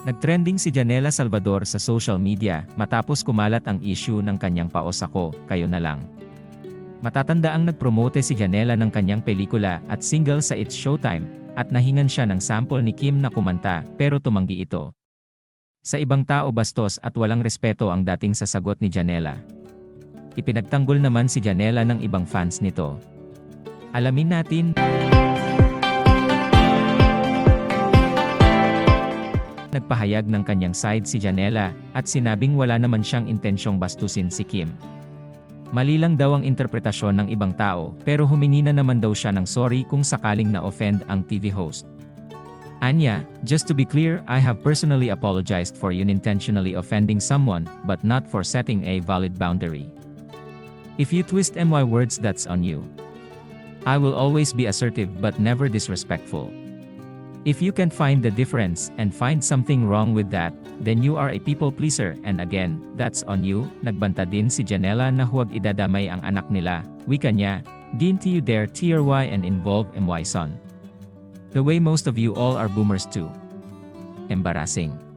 Nagtrending si Janela Salvador sa social media matapos kumalat ang issue ng kanyang paos ako, kayo na lang. Matatanda ang nagpromote si Janela ng kanyang pelikula at single sa It's Showtime, at nahingan siya ng sample ni Kim na kumanta, pero tumanggi ito. Sa ibang tao bastos at walang respeto ang dating sasagot ni Janela. Ipinagtanggol naman si Janela ng ibang fans nito. Alamin natin, Nagpahayag ng kanyang side si Janela at sinabing wala naman siyang intensyong bastusin si Kim. Mali lang daw ang interpretasyon ng ibang tao pero humingi na naman daw siya ng sorry kung sakaling na-offend ang TV host. Anya, just to be clear, I have personally apologized for unintentionally offending someone, but not for setting a valid boundary. If you twist my words that's on you. I will always be assertive but never disrespectful. If you can find the difference and find something wrong with that, then you are a people pleaser and again, that's on you. Nagbanta din si Janela na huwag idadamay ang anak nila. Wika niya, didn't you dare TRY and involve MY son. The way most of you all are boomers too. Embarrassing.